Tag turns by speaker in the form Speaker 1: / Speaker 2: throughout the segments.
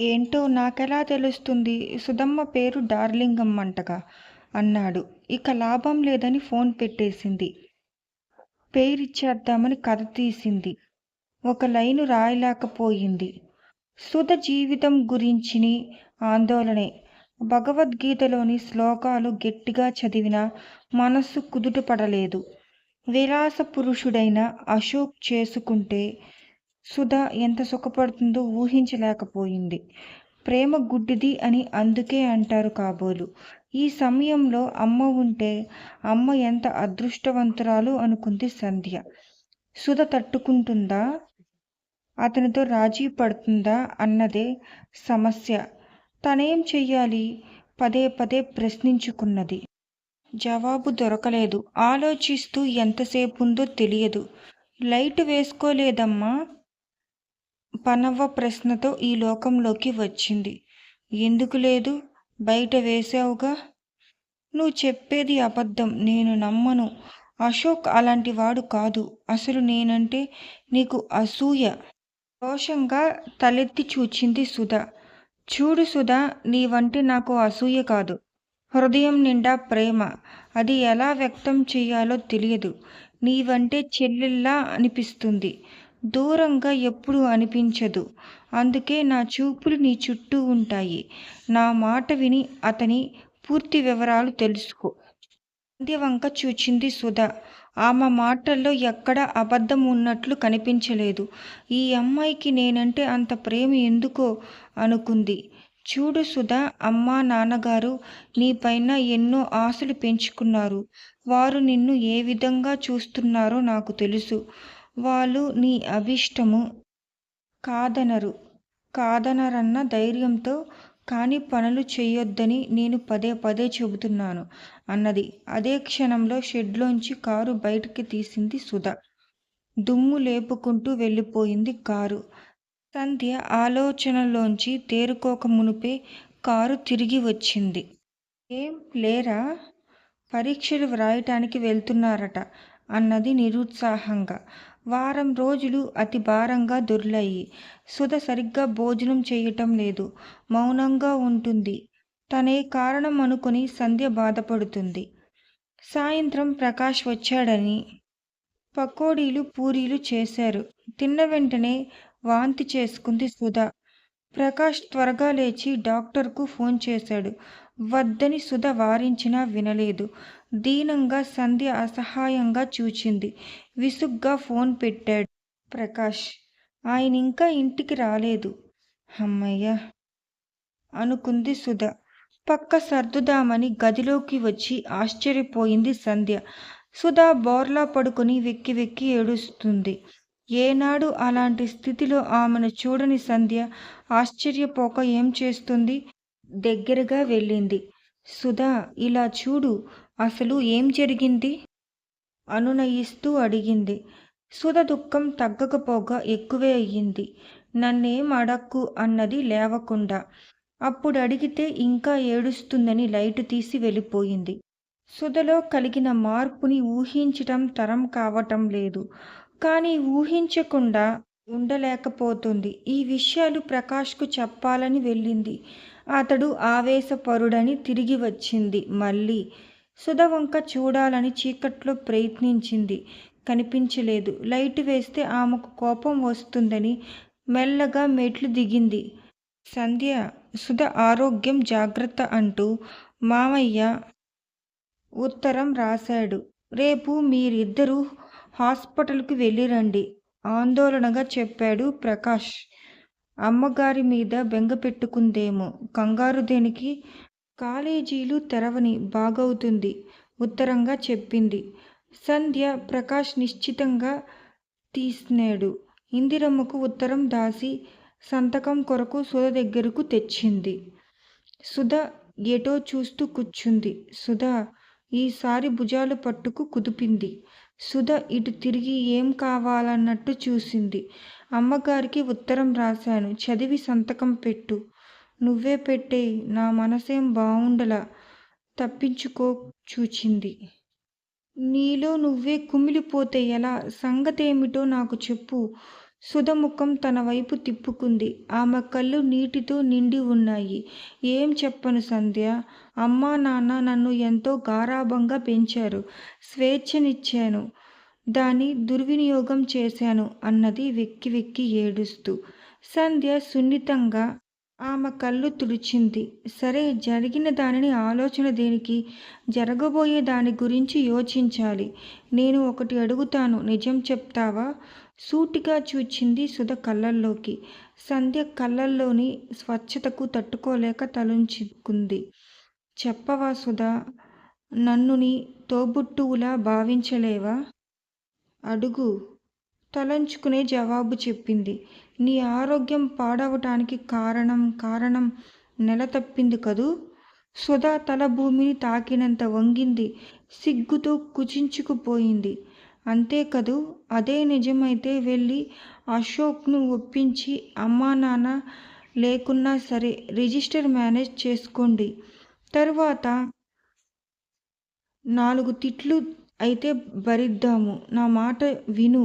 Speaker 1: ఏంటో నాకెలా తెలుస్తుంది? సుధమ్మ పేరు డార్లింగమ్మంటగా అన్నాడు. ఇక లాభం లేదని ఫోన్ పెట్టేసింది. పేరిచ్చేద్దామని కథ తీసింది. ఒక లైను రాయలేకపోయింది. సుధ జీవితం గురించిని ఆందోళనే. భగవద్గీతలోని శ్లోకాలు గట్టిగా చదివినా మనస్సు కుదుటపడలేదు. విలాస పురుషుడైన అశోక్ చేసుకుంటే సుధ ఎంత సుఖపడుతుందో ఊహించలేకపోయింది. ప్రేమ గుడ్డిది అని అందుకే అంటారు కాబోలు. ఈ సమయంలో అమ్మ ఉంటే అమ్మ ఎంత అదృష్టవంతురాలు అనుకుంది సంధ్య. సుధ తట్టుకుంటుందా? అతనితో రాజీ పడుతుందా అన్నదే సమస్య. తనేం చెయ్యాలి? పదే పదే ప్రశ్నించుకున్నది. జవాబు దొరకలేదు. ఆలోచిస్తూ ఎంతసేపు ఉందో తెలియదు. లైట్ వేసుకోలేదమ్మా. పనవ్వ ప్రశ్నతో ఈ లోకంలోకి వచ్చింది. ఎందుకు లేదు? బయట వేసావుగా నువ్వు చెప్పేది అబద్ధం. నేను నమ్మను. అశోక్ అలాంటి వాడు కాదు. అసలు నేనంటే నీకు అసూయ. రోషంగా తలెత్తి చూచింది సుధా. చూడు సుధా నీవంటే నాకు అసూయ కాదు. హృదయం నిండా ప్రేమ. అది ఎలా వ్యక్తం చేయాలో తెలియదు. నీవంటే చెల్లెల్లా అనిపిస్తుంది. దూరంగా ఎప్పుడు అనిపించదు. అందుకే నా చూపులు నీ చుట్టూ ఉంటాయి. నా మాట విని అతని పూర్తి వివరాలు తెలుసుకో. వంక చూచింది సుధా. ఆమె మాటల్లో ఎక్కడ అబద్ధం ఉన్నట్లు కనిపించలేదు. ఈ అమ్మాయికి నేనంటే అంత ప్రేమ ఎందుకో అనుకుంది. చూడు సుధా అమ్మా నాన్నగారు నీపైన ఎన్నో ఆశలు పెంచుకున్నారు. వారు నిన్ను ఏ విధంగా చూస్తున్నారో నాకు తెలుసు. వాళ్ళు నీ అభిష్టము కాదనరు. కాదనరన్న ధైర్యంతో కానీ పనులు చేయొద్దని నేను పదే పదే చెబుతున్నాను అన్నది. అదే క్షణంలో షెడ్లోంచి కారు బయటికి తీసింది సుధ. దుమ్ము లేపుకుంటూ వెళ్ళిపోయింది కారు. సంధ్య ఆలోచనలోంచి తేరుకోక మునుపే కారు తిరిగి వచ్చింది. ఏం లేరా? పరీక్షలు వ్రాయటానికి వెళ్తున్నారట అన్నది నిరుత్సాహంగా. వారం రోజులు అతి భారంగా దొర్లాయి. సుధ సరిగ్గా భోజనం చేయటం లేదు. మౌనంగా ఉంటుంది. తనే కారణం అనుకుని సంధ్య బాధపడుతుంది. సాయంత్రం ప్రకాష్ వచ్చాడని పకోడీలు పూరీలు చేశారు. తిన్న వెంటనే వాంతి చేసుకుంది సుధ. ప్రకాష్ త్వరగా లేచి డాక్టర్కు ఫోన్ చేశాడు. వద్దని సుధ వారించినా వినలేదు. దీనంగా సంధ్య అసహాయంగా చూచింది. విసుగ్గా ఫోన్ పెట్టాడు. ప్రకాష్ ఆయన ఇంకా ఇంటికి రాలేదు. అమ్మయ్య! అనుకుంది సుధ. పక్క సర్దుదామని గదిలోకి వచ్చి ఆశ్చర్యపోయింది సంధ్య. సుధ బోర్లా పడుకుని వెక్కి వెక్కి ఏడుస్తుంది. ఏనాడు అలాంటి స్థితిలో ఆమెను చూడని సంధ్య ఆశ్చర్యపోక ఏం చేస్తుంది? దగ్గరగా వెళ్ళింది. సుధా ఇలా చూడు అసలు ఏం జరిగింది? అనునయిస్తూ అడిగింది. సుధ దుఃఖం తగ్గకపోగా ఎక్కువే అయ్యింది. నన్నేం అడక్కు అన్నది లేవకుండా. అప్పుడు అడిగితే ఇంకా ఏడుస్తుందని లైటు తీసి వెళ్ళిపోయింది. సుధలో కలిగిన మార్పుని ఊహించటం తరం కావటం లేదు. కానీ ఊహించకుండా ఉండలేకపోతుంది. ఈ విషయాలు ప్రకాష్కు చెప్పాలని వెళ్ళింది. అతడు ఆవేశపరుడని తిరిగి వచ్చింది. మళ్ళీ సుధ వంక చూడాలని చీకట్లో ప్రయత్నించింది. కనిపించలేదు. లైట్ వేస్తే ఆమెకు కోపం వస్తుందని మెల్లగా మెట్లు దిగింది. సంధ్య సుధ ఆరోగ్యం జాగ్రత్త అంటూ మామయ్య ఉత్తరం రాశాడు. రేపు మీరిద్దరూ హాస్పిటల్కి వెళ్ళిరండి. ఆందోళనగా చెప్పాడు ప్రకాష్. అమ్మగారి మీద బెంగ పెట్టుకుందేమో. కంగారు దేనికి? కాలేజీలు తెరవని బాగవుతుంది ఉత్తరంగా చెప్పింది. సంధ్య ప్రకాష్ నిశ్చితంగా తీసినాడు. ఇందిరమ్మకు ఉత్తరం దాసి సంతకం కొరకు సుధ దగ్గరకు తెచ్చింది. సుధ ఎటో చూస్తూ కూర్చుంది. సుధ ఈసారి భుజాలు పట్టుకు కుదిపింది. సుధ ఇటు తిరిగి ఏం కావాలన్నట్టు చూసింది. అమ్మగారికి ఉత్తరం రాశాను. చదివి సంతకం పెట్టు. నువ్వే పెట్టే నా మనసేం బావుండలా. తప్పించుకో చూచింది. నీలో నువ్వే కుమిలిపోతే ఎలా? సంగతేమిటో నాకు చెప్పు. సుధముఖం తన వైపు తిప్పుకుంది. ఆమె కళ్ళు నీటితో నిండి ఉన్నాయి. ఏం చెప్పను సంధ్య. అమ్మా నాన్న నన్ను ఎంతో గారాభంగా పెంచారు. స్వేచ్ఛనిచ్చాను. దాన్ని దుర్వినియోగం చేశాను అన్నది వెక్కి వెక్కి ఏడుస్తూ. సంధ్య సున్నితంగా ఆమె కళ్ళు తుడిచింది. సరే జరిగిన దానిని ఆలోచన దేనికి? జరగబోయే దాని గురించి యోచించాలి. నేను ఒకటి అడుగుతాను నిజం చెప్తావా? సూటిగా చూచింది సుధ కళ్ళల్లోకి. సంధ్య కళ్ళల్లోని స్వచ్ఛతకు తట్టుకోలేక తలొంచుకుంది. చెప్పవా సుధా? నన్నుని తోబుట్టువులా భావించలేవా? అడుగు. తలంచుకునే జవాబు చెప్పింది. నీ ఆరోగ్యం పాడవటానికి కారణం కారణం నెల తప్పింది కదూ? సుధా తల భూమిని తాకినంత వంగింది. సిగ్గుతో కుచించుకుపోయింది. అంతే కదూ? అదే నిజమైతే వెళ్ళి అశోక్ను ఒప్పించి అమ్మా నాన్న లేకున్నా సరే రిజిస్టర్ మేనేజ్ చేసుకోండి. తరువాత నాలుగు తిట్లు అయితే భరిద్దాము. నా మాట విను.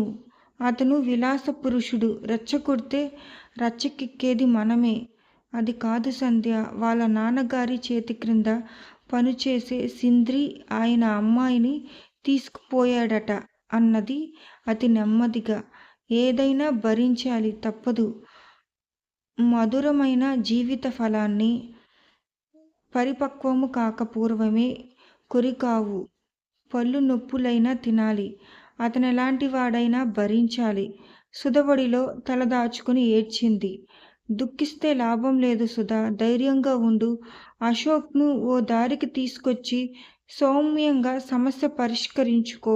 Speaker 1: అతను విలాస పురుషుడు. రెచ్చగొడితే రచ్చకెక్కేది మనమే. అది కాదు సంధ్య. వాళ్ళ నాన్నగారి చేతి క్రింద పనిచేసే సింద్రి ఆయన అమ్మాయిని తీసుకుపోయాడట అన్నది అతి నెమ్మదిగా. ఏదైనా భరించాలి తప్పదు. మధురమైన జీవిత ఫలాన్ని పరిపక్వము కాక పూర్వమే కొరికావు. పళ్ళు నొప్పులైనా తినాలి. అతనెలాంటివాడైనా భరించాలి. సుధబడిలో తలదాచుకుని ఏడ్చింది. దుఃఖిస్తే లాభం లేదు సుధా! ధైర్యంగా ఉండు. అశోక్ను ఓ దారికి తీసుకొచ్చి సౌమ్యంగా సమస్య పరిష్కరించుకో.